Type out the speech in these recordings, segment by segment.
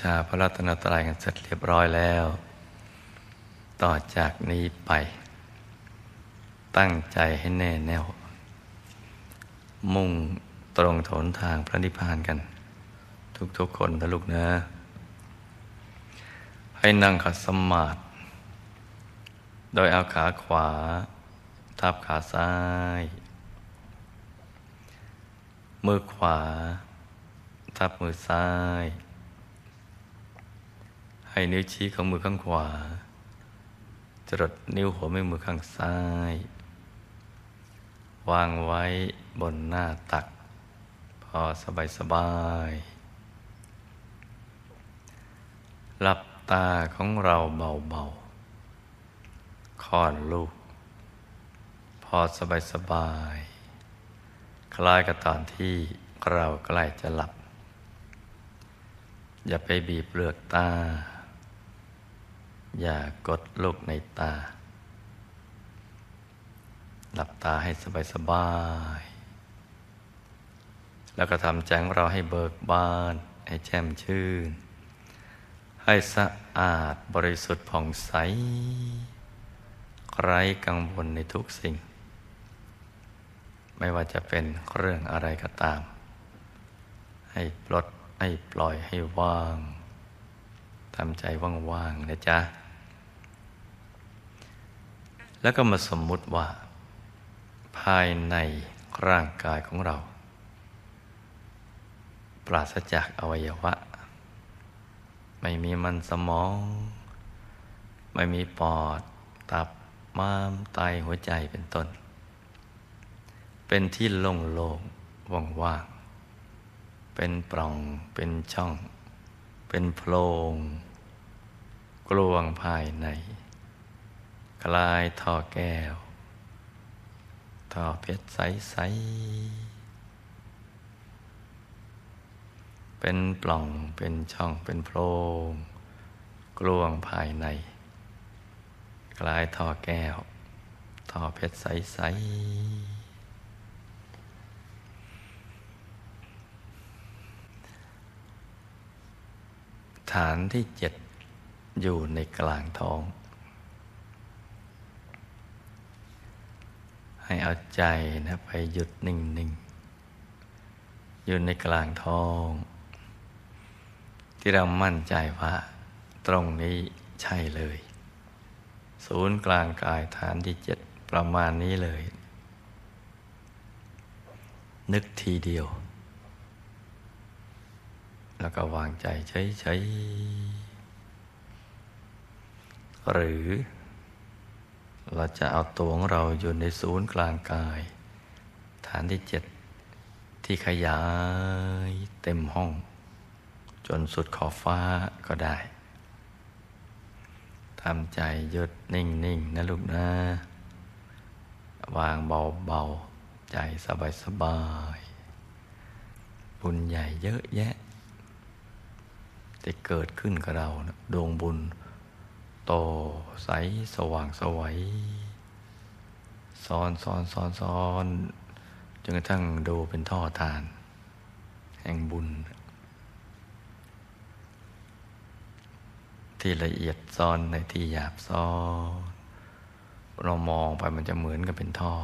ชาพระรัตนตรัยกันเสร็จเรียบร้อยแล้ว ต่อจากนี้ไป ตั้งใจให้แน่แน่ว มุ่งตรงถนทางพระนิพพานกัน ทุกๆคนนะลูกนะ ให้นั่งขัดสมาธิโดยเอาขาขวา ทับขาซ้าย มือขวา ทับมือซ้าย ให้นิ้วชี้ของมือข้างขวา จรดนิ้วหัวแม่มือข้างซ้าย วางไว้บนหน้าตัก พอสบายสบายหลับตาของเราเบาๆคลอนลูก พอสบายสบาย คล้ายกับตอนที่เราใกล้จะหลับ อย่าไปบีบเปลือกตา อย่ากดลูกในตา หลับตาให้สบายสบาย แล้วก็ทำใจของเราให้เบิกบาน ให้แช่มชื่น ให้สะอาดบริสุทธิ์ผ่องใส ไร้กังวลในทุกสิ่ง ไม่ว่าจะเป็นเรื่องอะไรก็ตาม ให้ปลดให้ปล่อยให้ว่างทำใจว่างๆนะจ๊ะ แล้วก็มาสมมุติว่า ภายในร่างกายของเรา ปราศจากอวัยวะ ไม่มีมันสมอง ไม่มีปอด ตับม้ามไตหัวใจเป็นต้น เป็นที่โล่งๆว่างๆเป็นปล่องเป็นช่อง เป็นโพรงกลวงภายใน คลายท่อแก้ว ท่อเพชรใส ๆ เป็นปล่องเป็นช่องเป็นโพรงกลวงภายใน คลายท่อแก้ว ท่อเพชรใส ๆฐานที่เจ็ดอยู่ในกลางท้อง ให้เอาใจนะไปหยุดนิ่งๆอยู่ในกลางท้อง ที่เรามั่นใจว่าตรงนี้ใช่เลย ศูนย์กลางกายฐานที่เจ็ดประมาณนี้เลย นึกทีเดียว แล้วก็วางใจเฉยๆหรือ เราจะเอาตัวของเราอยู่ในศูนย์กลางกาย ฐานที่เจ็ดที่ขยายเต็มห้อง จนสุดขอบฟ้าก็ได้ทำใจหยุดนิ่งๆนะลูกนะ วางเบาๆ ใจสบายๆ บุญใหญ่เยอะแยะที่เกิดขึ้นกับเรานะดวงบุญ โตใสสว่างสวัยซ้อนซ้อนซ้อนซ้อนจนกระทั่งดูเป็นท่อทาน แห่งบุญ ที่ละเอียดซ้อนในที่หยาบซ้อน เรามองไปมันจะเหมือนกับเป็นท่อ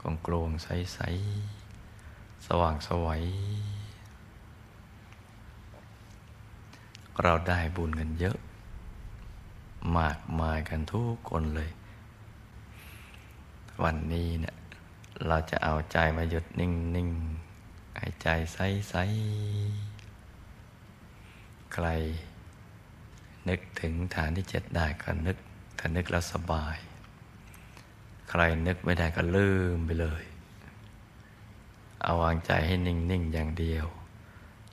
กลงกลวงใสใสสว่างสวัยเราได้บุญกันเยอะ มากมายกันทุกคนเลย วันนี้เนี่ยเราจะเอาใจมาหยุดนิ่งนิ่งหายใจใสใสใคร นึกถึงฐานที่เจ็ดได้ก็นึก ถ้านึกแล้วสบาย ใครนึกไม่ได้ก็ลืมไปเลย เอาวางใจให้นิ่งนิ่งอย่างเดียว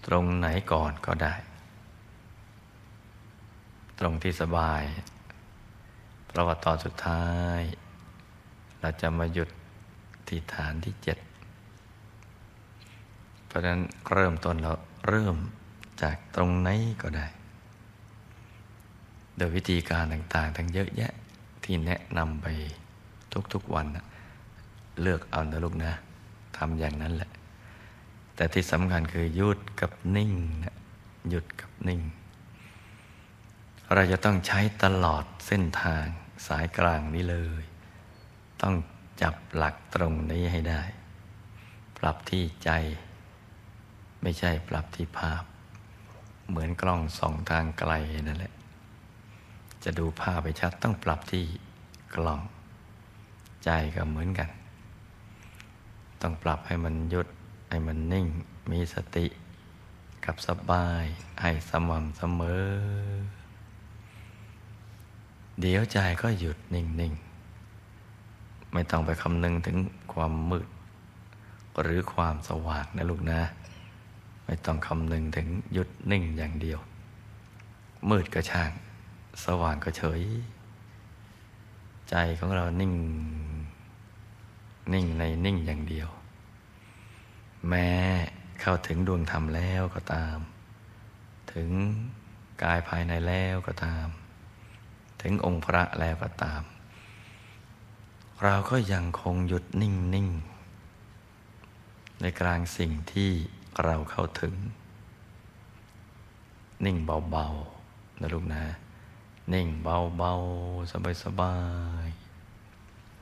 ตรงไหนก่อนก็ได้ ตรงที่สบาย เพราะว่าตอนสุดท้าย เราจะมาหยุดที่ฐานที่เจ็ดเพราะฉะนั้นเริ่มต้นเราเริ่มจากตรงไหนก็ได้ โดยวิธีการต่างๆ ทั้งเยอะแยะที่แนะนำไปทุกๆวันนะเลือกเอานะลูกนะทำอย่างนั้นแหละ แต่ที่สำคัญคือหยุดกับนิ่งนะหยุดกับนิ่ง เราจะต้องใช้ตลอดเส้นทางสายกลางนี้เลย ต้องจับหลักตรงนี้ให้ได้ ปรับที่ใจ ไม่ใช่ปรับที่ภาพ เหมือนกล้องสองทางไกลนั่นแหละ จะดูภาพไปชัดต้องปรับที่กล้อง ใจก็เหมือนกัน ต้องปรับให้มันหยุดให้มันนิ่ง มีสติ กับสบาย ให้สม่ำเสมอ เดี๋ยวใจก็หยุดนิ่งๆ ไม่ต้องไปคำนึงถึงความมืด หรือความสว่างนะลูกนะ ไม่ต้องคำนึงถึงหยุดนิ่งอย่างเดียว มืดก็ช่าง สว่างก็เฉย ใจของเรานิ่ง นิ่งในนิ่งอย่างเดียว แม้เข้าถึงดวงธรรมแล้วก็ตาม ถึงกายภายในแล้วก็ตาม ถึงองค์พระแล้วก็ตาม เราก็ยังคงหยุดนิ่งนิ่งในกลางสิ่งที่เราเข้าถึง นิ่งเบาๆนะลูกนะ นิ่งเบาๆ สบาย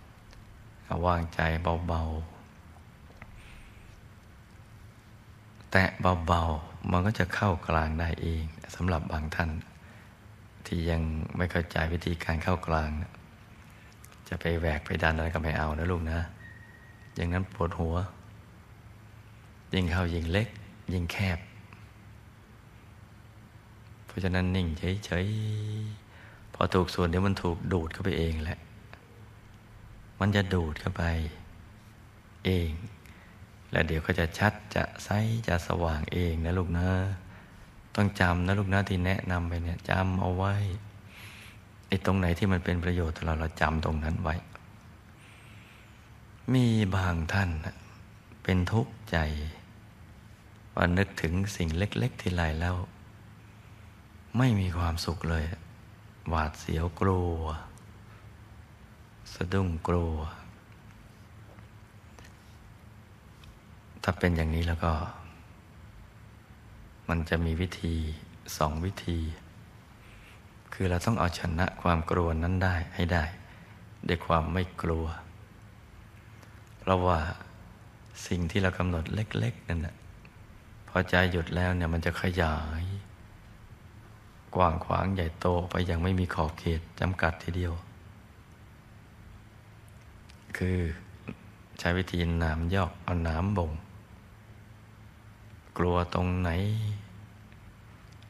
ๆวางใจเบาๆ แตะเบาๆ มันก็จะเข้ากลางได้เองสำหรับบางท่าน ที่ยังไม่เข้าใจวิธีการเข้ากลางจะไปแหวกไปดันอะไรก็ไม่เอานะลูกนะ อย่างนั้นปวดหัว ยิ่งเข้ายิ่งเล็ก ยิ่งแคบ เพราะฉะนั้นนิ่งเฉยๆ พอถูกส่วนเดี๋ยวมันถูกดูดเข้าไปเองแหละ มันจะดูดเข้าไป เอง แล้วเดี๋ยวก็จะชัดจะใสจะสว่างเองนะลูกนะ ต้องจำนะลูกนะที่แนะนำไปเนี่ยจำเอาไว้ไอ้ตรงไหนที่มันเป็นประโยชน์เราเราจำตรงนั้นไว้ มีบางท่านเป็นทุกข์ใจว่านึกถึงสิ่งเล็ก ๆ ทีไรแล้ว ไม่มีความสุขเลย หวาดเสียวกลัว สะดุ้งกลัว ถ้าเป็นอย่างนี้แล้วก็ มันจะมีวิธีสองวิธี คือเราต้องเอาชนะความกลัวนั้นได้ให้ได้ด้วยความไม่กลัว เพราะว่าสิ่งที่เรากำหนดเล็ก ๆ นั่นแหะพอใจหยุดแล้วเนี่ยมันจะขยาย กว้างขวางใหญ่โตไปอย่างไม่มีขอบเขตจำกัดทีเดียว คือใช้วิธีน้ำยอกเอาน้ำบ่ง กลัวตรงไหน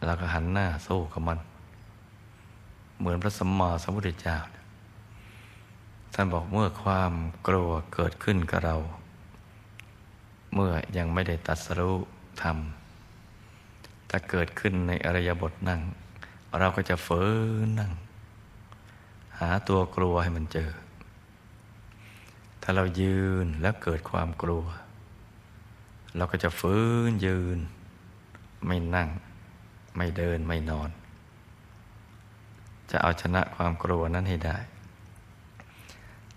เราก็หันหน้าสู้กับมัน เหมือนพระสัมมาสัมพุทธเจ้า ท่านบอกเมื่อความกลัวเกิดขึ้นกับเรา เมื่อยังไม่ได้ตัดสรู้ธรรมถ้าเกิดขึ้นในอริยบทนั่ง เราก็จะเฝืนนั่ง หาตัวกลัวให้มันเจอ ถ้าเรายืนแล้วเกิดความกลัว เราก็จะฟื้นยืน ไม่นั่ง ไม่เดินไม่นอน จะเอาชนะความกลัวนั้นให้ได้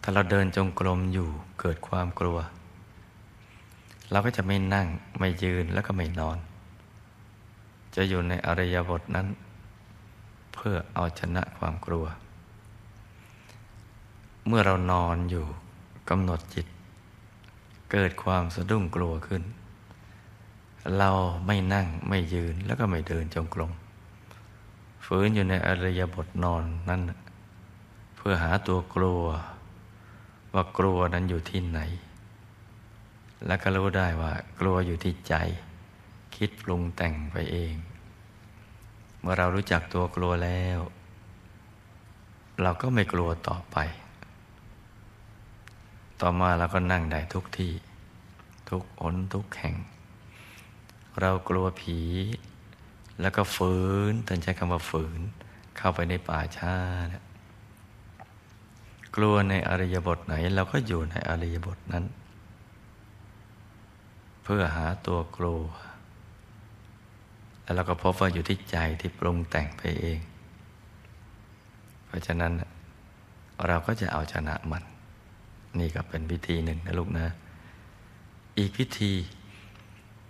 ถ้าเราเดินจงกรมอยู่เกิดความกลัว เราก็จะไม่นั่งไม่ยืนแล้วก็ไม่นอน จะอยู่ในอริยบทนั้น เพื่อเอาชนะความกลัว เมื่อเรานอนอยู่กำหนดจิตเกิดความสะดุ้งกลัวขึ้น เราไม่นั่งไม่ยืนแล้วก็ไม่เดินจงกรมฝืนอยู่ในอริยบทนอนนั่น เพื่อหาตัวกลัว ว่ากลัวนั้นอยู่ที่ไหน แล้วก็รู้ได้ว่า กลัวอยู่ที่ใจ คิดปรุงแต่งไปเอง เมื่อเรารู้จักตัวกลัวแล้ว เราก็ไม่กลัวต่อไป ต่อมาเราก็นั่งได้ทุกที่ ทุกหนทุกแห่ง เรากลัวผี แล้วก็ฝืนท่านใช้คำว่าฝืน เข้าไปในป่าช้านะกลัวในอริยบทไหน เราก็อยู่ในอริยบทนั้น เพื่อหาตัวกลัว แล้วเราก็พบว่าอยู่ที่ใจที่ปรุงแต่งไปเอง เพราะฉะนั้นเราก็จะเอาชนะมัน นี่ก็เป็นวิธีหนึ่งนะลูกนะ อีกวิธี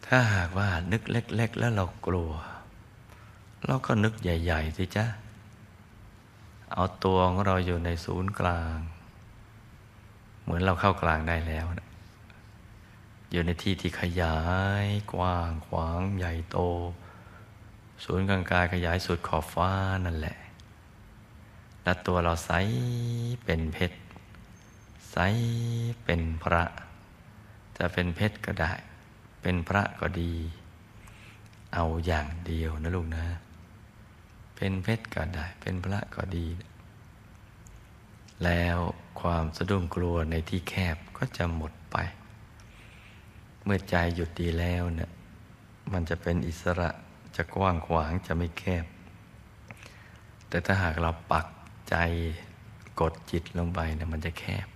ถ้าหากว่านึกเล็ก ๆ แล้วเรากลัว เราก็นึกใหญ่ๆสิจ๊ะ เอาตัวของเราอยู่ในศูนย์กลาง เหมือนเราเข้ากลางได้แล้วนะอยู่ในที่ที่ขยายกว้างขวางใหญ่โต ศูนย์กลางกายขยายสุดขอบฟ้านั่นแหละ และตัวเราใสเป็นเพชรใสเป็นพระ จะเป็นเพชรก็ได้ เป็นพระก็ดี เอาอย่างเดียวนะลูกนะ เป็นเพชรก็ได้ เป็นพระก็ดี แล้วความสะดุ้งกลัวในที่แคบก็จะหมดไป เมื่อใจหยุดดีแล้วเนี่ยมันจะเป็นอิสระจะกว้างขวางจะไม่แคบ แต่ถ้าหากเราปักใจกดจิตลงไปเนี่ยมันจะแคบ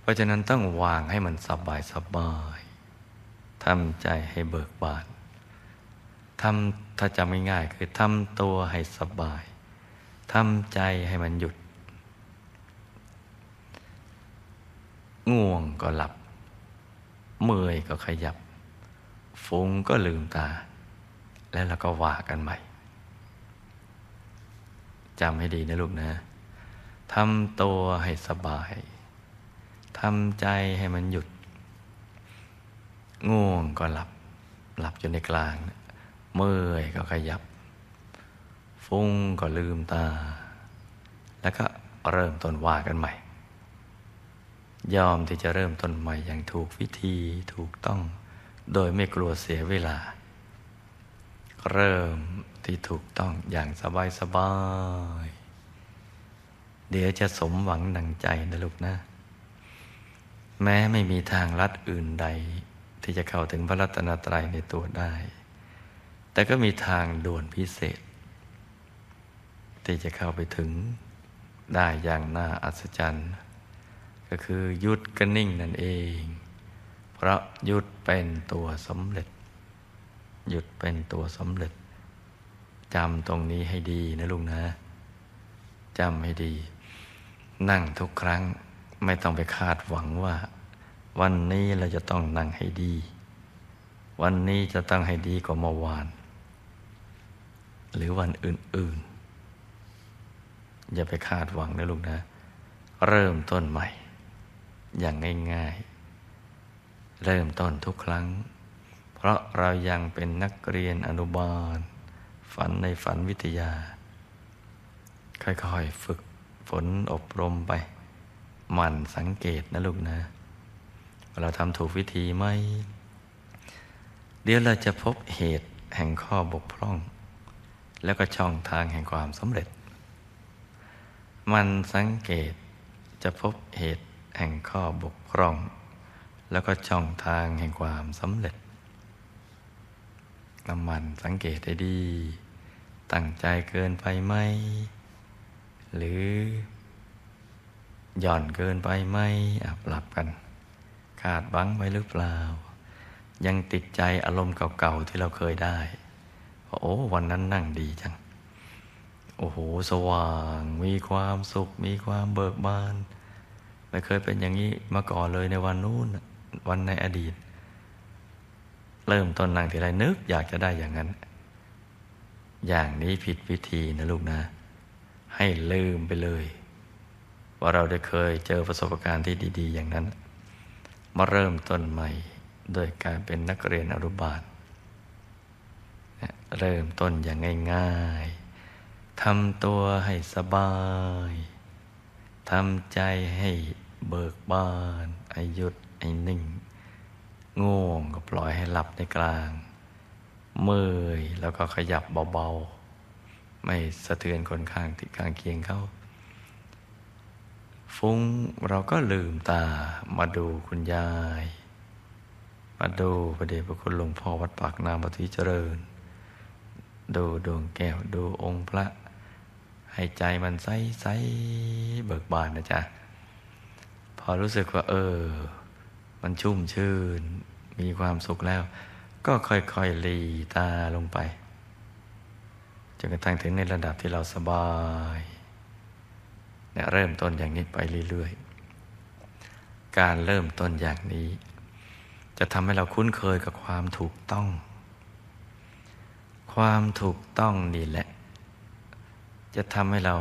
เพราะฉะนั้นต้องวางให้มันสบายสบาย ทำใจให้เบิกบานทำถ้าจำง่ายๆคือทำตัวให้สบายทำใจให้มันหยุด ง่วงก็หลับ เมื่อยก็ขยับ ฟุ้งก็ลืมตา แล้วเราก็ว่ากันใหม่จำให้ดีนะลูกนะทำตัวให้สบายทำใจให้มันหยุด ง่วงก็หลับ หลับอยู่ในกลาง เมื่อยก็ขยับ ฟุ้งก็ลืมตา แล้วก็เริ่มต้นว่ากันใหม่ ยอมที่จะเริ่มต้นใหม่อย่างถูกวิธีถูกต้อง โดยไม่กลัวเสียเวลา เริ่มที่ถูกต้องอย่างสบายสบายเดี๋ยวจะสมหวังดังใจนะลูกนะ แม้ไม่มีทางลัดอื่นใด ที่จะเข้าถึงพระรัตนตรัยในตัวได้ แต่ก็มีทางด่วนพิเศษ ที่จะเข้าไปถึงได้อย่างน่าอัศจรรย์ ก็คือหยุดกนิ่งนั่นเอง เพราะหยุดเป็นตัวสำเร็จ หยุดเป็นตัวสำเร็จจำตรงนี้ให้ดีนะลุงนะจำให้ดี นั่งทุกครั้งไม่ต้องไปคาดหวังว่า วันนี้เราจะต้องนั่งให้ดี วันนี้จะต้องให้ดีกว่าเมื่อวาน หรือวันอื่น ๆ อย่าไปคาดหวังนะลุงนะ เริ่มต้นใหม่ อย่างง่าย ๆ เริ่มต้นทุกครั้ง เพราะเรายังเป็นนักเรียนอนุบาล ฝันในฝันวิทยา ค่อย ๆ ฝึกฝนอบรมไป หมั่นสังเกตนะลูกนะ เราทำถูกวิธีไหม เดี๋ยวเราจะพบเหตุแห่งข้อบกพร่อง แล้วก็ช่องทางแห่งความสำเร็จ มันสังเกตจะพบเหตุแห่งข้อบกพร่อง แล้วก็ช่องทางแห่งความสำเร็จน้ำมันสังเกตให้ดี ตั้งใจเกินไปไหม หรือหย่อนเกินไปไหมอับหลับกัน ขาดบังไว้หรือเปล่า ยังติดใจอารมณ์เก่าๆที่เราเคยได้โอ้วันนั้นนั่งดีจัง โอ้โห สว่าง มีความสุข มีความเบิกบาน ไม่เคยเป็นอย่างนี้มาก่อนเลยในวันนู้น วันในอดีต เริ่มต้นนั่งทีไรนึกอยากจะได้อย่างนั้น อย่างนี้ผิดวิธีนะลูกนะ ให้ลืมไปเลย ว่าเราได้เคยเจอประสบการณ์ที่ดี ๆ อย่างนั้น มาเริ่มต้นใหม่ โดยการเป็นนักเรียนอนุบาลเริ่มต้นอย่างง่ายๆทำตัวให้สบายทำใจให้เบิกบานอายุดไอ้นิ่ง ง่วงก็ปล่อยให้หลับในกลาง เมื่อยแล้วก็ขยับเบาๆ ไม่สะเทือนคนข้างที่ข้างเคียงเขา ฟุ้งเราก็ลืมตามาดูคุณยาย มาดูพระเดชพระคุณหลวงพ่อวัดปากน้ำปฏิเจริญ ดูดวงแก้วดูองค์พระ ให้ใจมันใสใสเบิกบานนะจ๊ะ พอรู้สึกว่า เออ มันชุ่มชื่น มีความสุขแล้ว ก็ค่อยๆลีตาลงไปจนกระทั่งถึงในระดับที่เราสบาย เริ่มต้นอย่างนี้ไปเรื่อยๆ การเริ่มต้นอย่างนี้ จะทำให้เราคุ้นเคยกับความถูกต้อง ความถูกต้องนี่แหละ จะทำให้เรา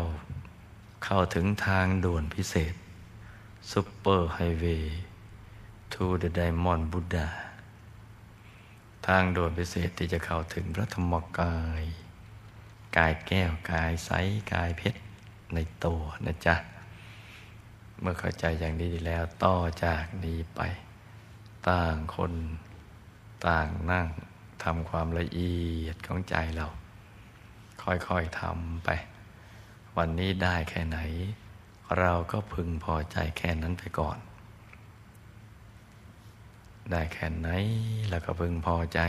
เข้าถึงทางด่วนพิเศษซุปเปอร์ไฮเวย์ to the Diamond Buddha ทางด่วนพิเศษที่จะเข้าถึงพระธรรมกาย กายแก้วกายใสกายเพชร ในตัวนะจ๊ะ เมื่อเข้าใจอย่างนี้ดีแล้ว ต่อจากนี้ไป ต่างคนต่างนั่งทำความละเอียดของใจเรา ค่อยๆทำไป วันนี้ได้แค่ไหน เราก็พึงพอใจแค่นั้นไปก่อน ได้แค่ไหนเราก็พึงพอใจ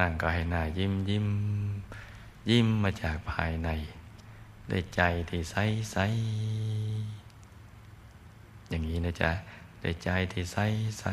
นั่งก็ให้หน้ายิ้มยิ้มยิ้มมาจากภายใน ด้วยใจที่ใสใสอย่างนี้นะจ๊ะด้วยใจที่ใสใส